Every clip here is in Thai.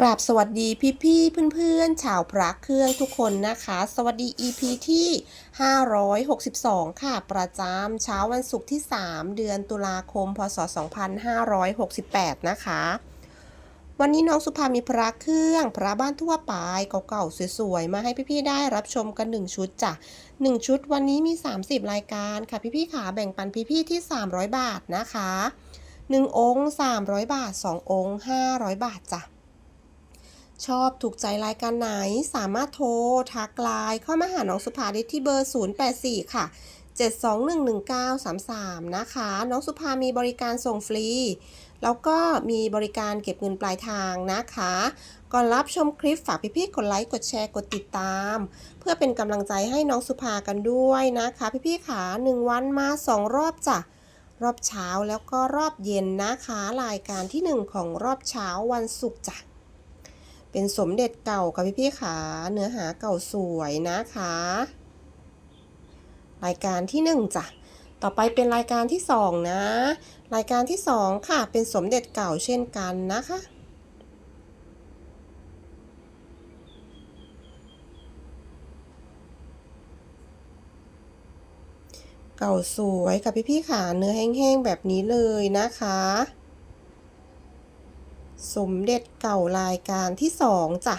กราบสวัสดีพี่พี่เพื่อนๆ ชาวพระเครื่องทุกคนนะคะ สวัสดี EP ที่ 562 ค่ะ ประจำเช้าวันศุกร์ที่ 3 เดือนตุลาคม พศ 2568 นะคะ วันนี้น้องสุภามีพระเครื่อง พระบ้านทั่วไปเก่าๆสวยๆ มาให้พี่ๆ ได้รับชมกัน 1 ชุดจ้ะ 1 ชุดวันนี้มี 30 รายการค่ะพี่ๆขาแบ่งปันพี่ๆที่ 300 บาทนะคะ 1 องค์ 300 บาท 2 องค์ 500 บาทจ้ะ ชอบถูกใจรายการไหน สามารถโทร ทักไลน์เข้ามาหาน้องสุภาได้ที่เบอร์ 084 ค่ะ 7211933 นะคะ น้องสุภามีบริการส่งฟรี แล้วก็มีบริการเก็บเงินปลายทางนะคะ ก่อนรับชมคลิปฝากพี่ๆกดไลค์ กดแชร์ กดติดตาม เพื่อเป็นกำลังใจให้น้องสุภากันด้วยนะคะ พี่ๆขา1 วันมา 2 รอบจ้ะรอบเช้าแล้วก็รอบเย็นนะคะ รายการที่ 1 ของรอบเช้าวันศุกร์จ้ะ เป็นสมเด็จเก่าค่ะพี่พี่ๆขาเนื้อหาเก่าสวยนะคะ รายการที่หนึ่งจ้ะต่อไปเป็นรายการที่สองนะ รายการที่สองค่ะ เป็นสมเด็จเก่าเช่นกันนะคะเก่าสวยค่ะพี่พี่ๆขาเนื้อแห้งๆแบบนี้เลยนะคะ สมเด็จเก่ารายการที่สองจ้ะ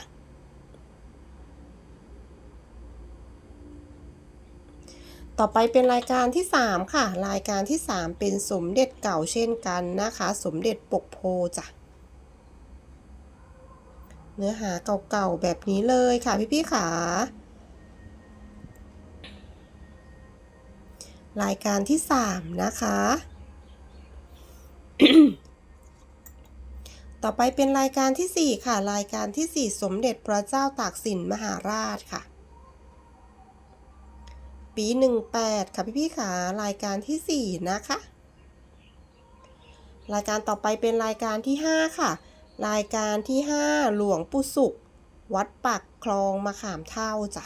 ต่อไปเป็นรายการที่สามค่ะ รายการที่สามเป็นสมเด็จเก่าเช่นกันนะคะ สมเด็จปกโพจ้ะ เนื้อหาเก่าๆแบบนี้เลยค่ะพี่ๆขารายการที่สามนะคะ ต่อไปเป็นรายการที่ 4 ค่ะ รายการที่ 4 สมเด็จพระเจ้าตากสินมหาราชค่ะ ปี 18 ค่ะพี่พี่ๆค่ะรายการที่ 4 นะคะ รายการต่อไปเป็นรายการที่ 5 ค่ะ รายการที่ 5 หลวงปู่สุข วัดปักคลองมะขามเท่าจ้ะ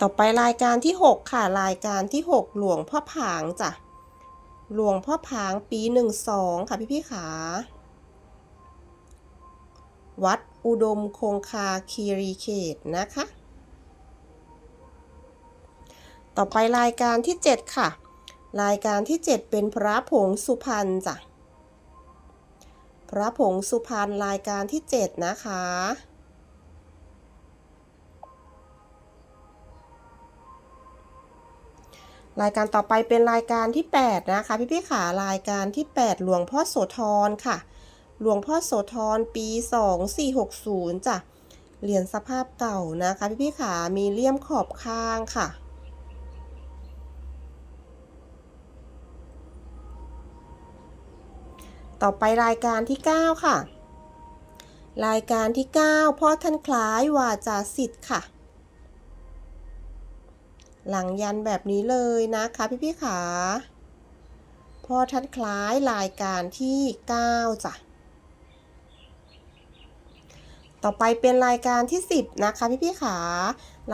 ต่อไปรายการที่ 6 ค่ะ รายการที่ 6 หลวงพ่อผางจ้ะ หลวงพ่อผางปี 12 ค่ะพี่พี่ๆขา วัดอุดมคงคาคีรีเขตนะคะ ต่อไปรายการที่ 7 ค่ะ รายการที่ 7 เป็นพระผงสุพรรณจ้ะ พระผงสุพรรณรายการที่ 7 นะคะ รายการต่อไปเป็นรายการที่ 8 นะคะ พี่พี่ขารายการที่ 8 หลวงพ่อโสธรค่ะ หลวงพ่อโสธรปี 2460จ้ะเหรียญสภาพเก่านะคะ พี่พี่ขามีเลี่ยมขอบข้างค่ะ ต่อไปรายการที่ 9 ค่ะ รายการที่ 9 พ่อท่านคล้ายวาจาสิทธิ์ค่ะ หลังยันแบบนี้เลยนะคะพี่พี่ขาพ่อท่านคล้ายรายการที่ 9 จ้ะ ต่อไปเป็นรายการที่ 10 นะคะพี่พี่ขา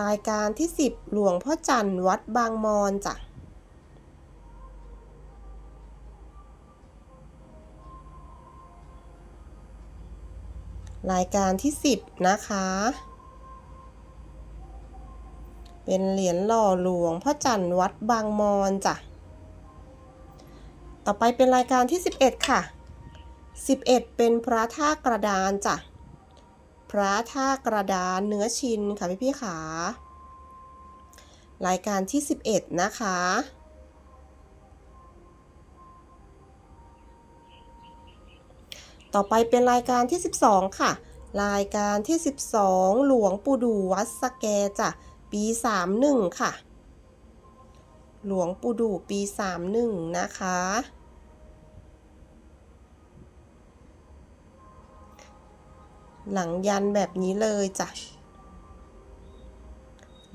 รายการที่ 10 หลวงพ่อจันทร์วัดบางมอนจ้ะรายการที่ 10 นะคะ เป็นเหรียญหล่อหลวงพ่อจันทร์วัดบางมอนจ้ะ ต่อไปเป็นรายการที่ 11 ค่ะ 11 เป็นพระท่ากระดานจ้ะ พระท่ากระดานเนื้อชินค่ะพี่พี่ขารายการที่ 11 นะคะ ต่อไปเป็นรายการที่ 12 ค่ะ รายการที่ 12 หลวงปู่ดูวัดสแกจ้ะ ปี31ค่ะ หลวงปู่ดูปี31นะคะ หลังยันแบบนี้เลยจ้ะ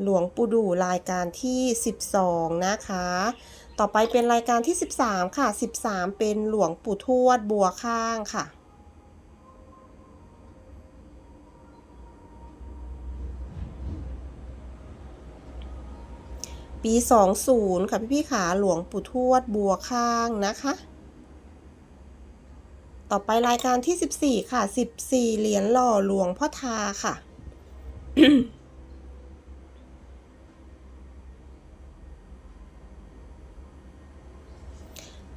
หลวงปู่ดูรายการที่12นะคะ ต่อไปเป็นรายการที่13ค่ะ13เป็นหลวงปู่ทวดบัวข้างค่ะ ปี 20 ค่ะ พี่พี่ขาหลวงปู่ทวดบัวข้างนะคะ ต่อไปรายการที่ 14 ค่ะ 14 เหรียญหล่อหลวงพ่อทาค่ะ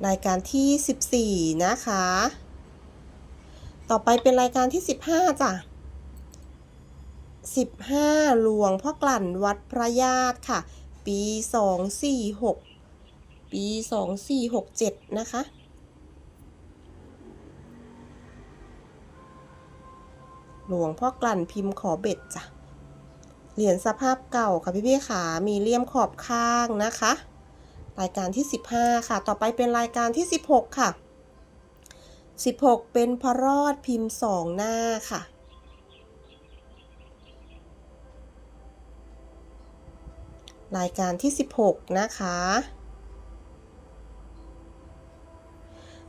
รายการที่ 14 นะคะ ต่อไปเป็นรายการที่ 15 จ้ะ 15 หลวงพ่อกลั่นวัดพระญาติค่ะ ปี246ปี2467นะคะหลวงพ่อกลั่นพิมพ์ขอเบ็ดจ้ะ เหรียญสภาพเก่าค่ะพี่พี่ๆขา มีเลี่ยมขอบข้างนะคะ รายการที่ 15 ค่ะ ต่อไปเป็นรายการที่ 16 ค่ะ 16 เป็นพระรอดพิมพ์2หน้าค่ะ รายการที่ 16 นะคะ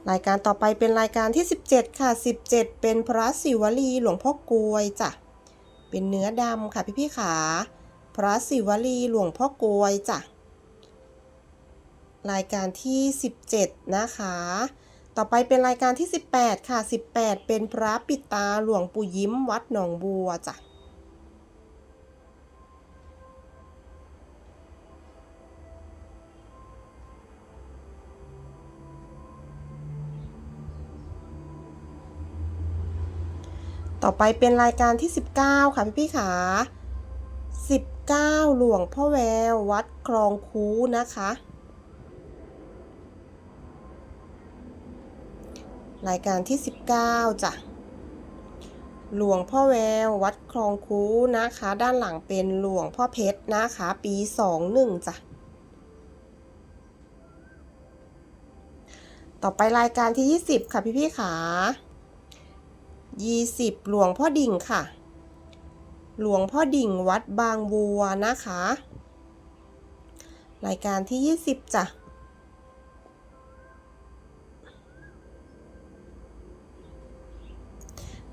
รายการต่อไปเป็นรายการที่ 17 ค่ะ 17 เป็นพระศิวลีหลวงพ่อกลวยจ้ะ เป็นเนื้อดำค่ะพี่พี่ขา พระศิวลีหลวงพ่อกลวยจ้ะ รายการที่ 17 นะคะ ต่อไปเป็นรายการที่ 18 ค่ะ 18 เป็นพระปิดตาหลวงปู่ยิ้มวัดหนองบัวจ้ะ ต่อไปเป็นรายการที่ 19 ค่ะพี่พี่ขา19 หลวงพ่อแวว วัดคลองคูนะคะ รายการที่ 19จ้ะหลวงพ่อแวว วัดคลองคูนะคะ ด้านหลังเป็นหลวงพ่อเพชรนะคะ ปี 21จ้ะต่อไปรายการที่ 20 ค่ะพี่พี่ขา 20 หลวงพ่อดิ่งค่ะ หลวงพ่อดิ่งวัดบางบัวนะคะ รายการที่ 20จ้ะ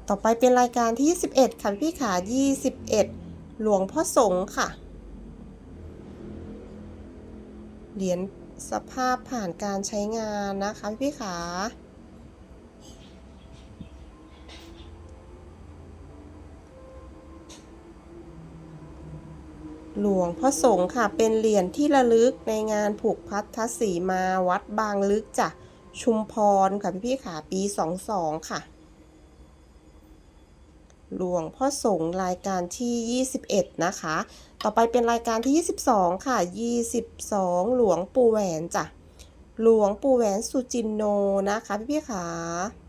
ต่อไปเป็นรายการที่ 21 ค่ะพี่ขา 21 หลวงพ่อสงฆ์ค่ะ เหรียญสภาพผ่านการใช้งานนะคะพี่ขา หลวงพ่อสงฆ์ค่ะ เป็นเหรียญที่ระลึกในงานผูกพัทธสีมาวัดบางลึกจ้ะชุมพรค่ะพี่พี่ๆค่ะปี22ค่ะ หลวงพ่อสงฆ์รายการที่21นะคะ ต่อไปเป็นรายการที่22ค่ะ22หลวงปู่แหวนจ้ะหลวงปู่แหวนสุจินโนนะคะพี่พี่ๆค่ะ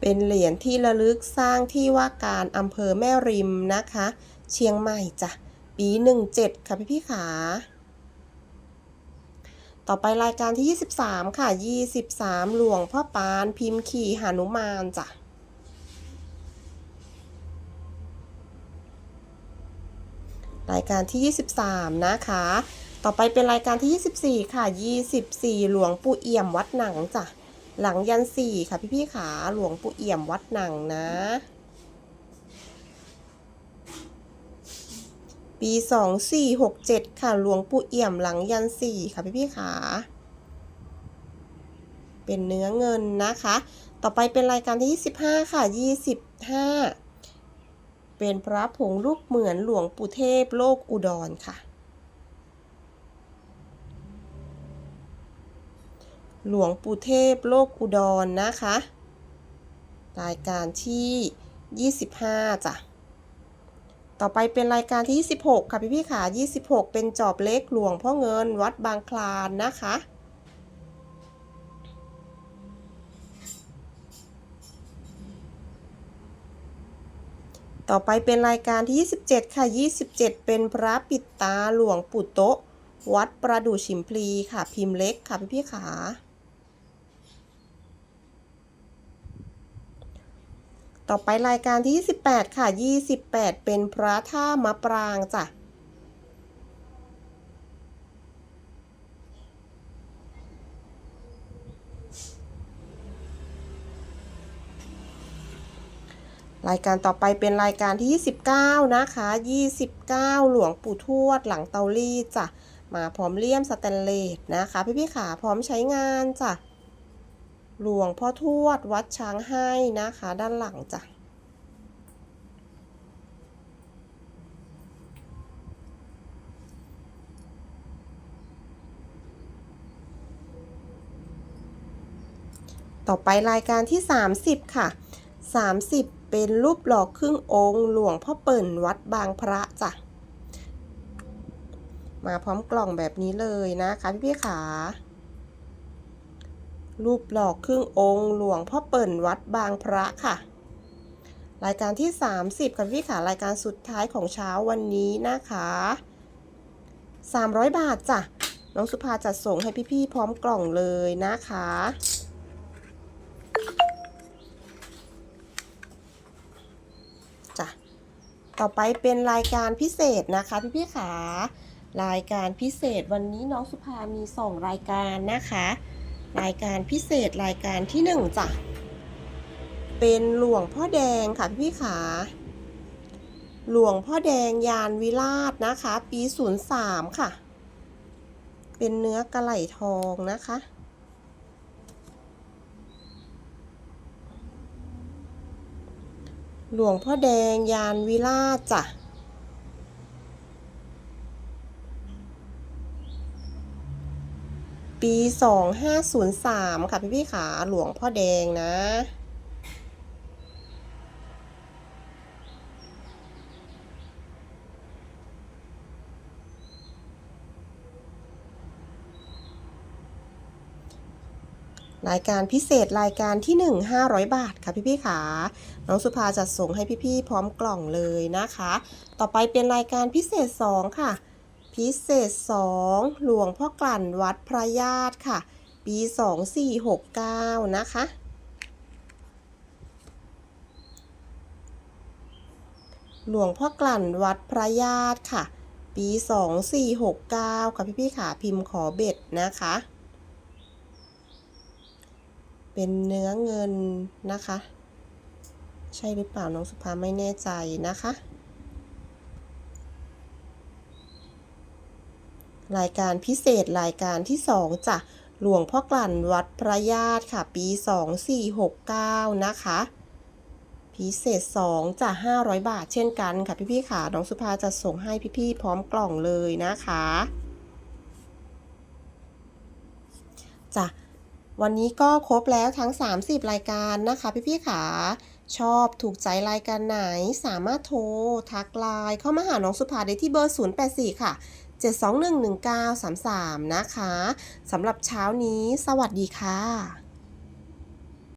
เป็นเหรียญที่ระลึกสร้างที่ว่าการอำเภอแม่ริมนะคะ เชียงใหม่จ้ะ ปี 17 ค่ะพี่พี่ขา ต่อไปรายการที่ 23 ค่ะ 23 หลวงพ่อปานพิมพ์ขี่หานุมานจ้ะรายการที่ 23 นะคะ ต่อไปเป็นรายการที่ 24 ค่ะ 24 หลวงปู่เอี่ยมวัดหนังจ้ะ หลังยันสี่ค่ะพี่พี่ๆขาหลวงปู่เอี่ยมวัดหนังนะ ปีสองสี่หกเจ็ดค่ะหลวงปู่เอี่ยมหลังยันสี่ค่ะพี่พี่ๆขาเป็นเนื้อเงินนะคะ ต่อไปเป็นรายการที่ 25 ค่ะ 25 เป็นพระผงรูปเหมือนหลวงปู่เทพโลกอุดรค่ะ หลวงปู่เทพโลกอุดรนนะคะ รายการที่ 25จ้ะต่อไปเป็นรายการที่ 26 ค่ะพี่พี่ขา26 เป็นจอบเล็กหลวงพ่อเงินวัดบางคลานนะคะต่อไปเป็นรายการที่ 27 ค่ะ 27 เป็นพระปิดตาหลวงปู่โตะวัดประดู่ฉิมพลีค่ะ พิมพ์เล็กค่ะพี่พี่ขา ต่อไปรายการที่ 28 ค่ะ 28 เป็นพระท่ามะปรางจ้ะรายการต่อไปเป็นรายการที่ 29 นะคะ 29 หลวงปู่ทวดหลังเตารีจ้ะ มาพร้อมเลี่ยมสแตนเลสนะคะ พี่พี่ขาพร้อมใช้งานจ้ะ หลวงพ่อทวดวัดช้างให้นะคะ ด้านหลังจ้ะต่อไปรายการที่ 30 ค่ะ 30 เป็นรูปหล่อครึ่งองค์ หลวงพ่อเปิ่นวัดบางพระจ้ะ มาพร้อมกล่องแบบนี้เลยนะคะพี่พี่ขา รูปหล่อครึ่งองค์หลวงพ่อเปิ่นวัดบางพระค่ะ รายการที่ 30ค่ะพี่ขารายการสุดท้ายของเช้าวันนี้นะคะ 300 บาทจ้ะน้องสุภาจัดส่งให้พี่ๆพร้อมกล่องเลยนะคะ จ้ะ ต่อไปเป็นรายการพิเศษนะคะพี่พี่ๆขารายการพิเศษวันนี้น้องสุภามีส่งรายการนะคะ รายการพิเศษรายการที่หนึ่งจ้ะ เป็นหลวงพ่อแดงค่ะพี่ขา หลวงพ่อแดงยานวิราชนะคะ ปี 03 ค่ะ เป็นเนื้อกระไหล่ทองนะคะ หลวงพ่อแดงยานวิราชจ้ะ ปี 2503 ค่ะพี่พี่ขาหลวงพ่อแดงนะ รายการพิเศษรายการที่ 1 500 บาทค่ะพี่พี่ขาน้องสุภาจัดส่งให้พี่ๆพร้อมกล่องเลยนะคะ ต่อไปเป็นรายการพิเศษ 2 ค่ะ พิเศษ 2 หลวงพ่อกลั่นวัดพระญาติค่ะ ปี 2469 นะคะ หลวงพ่อกลั่นวัดพระญาติค่ะ ปี 2469 ค่ะพี่ๆขาพิมพ์ขอเบ็ดนะคะ เป็นเนื้อเงินนะคะ ใช่หรือเปล่าน้องสุภาไม่แน่ใจนะคะ รายการพิเศษรายการที่2จ้ะหลวงพ่อกลั่นวัดพระญาติค่ะ ปี 2469 นะคะ พิเศษ2จ้ะ500 บาทเช่นกันค่ะพี่ๆค่ะน้องสุภาจะส่งให้พี่ๆพร้อมกล่องเลยนะคะจ้ะวันนี้ก็ครบแล้วทั้ง 30 รายการนะคะพี่ๆขาชอบถูกใจรายการไหนสามารถโทร ทักไลน์เข้ามาหาน้องสุภาได้ที่เบอร์ 084 ค่ะ 7211933 นะคะสำหรับเช้านี้ สวัสดีค่ะ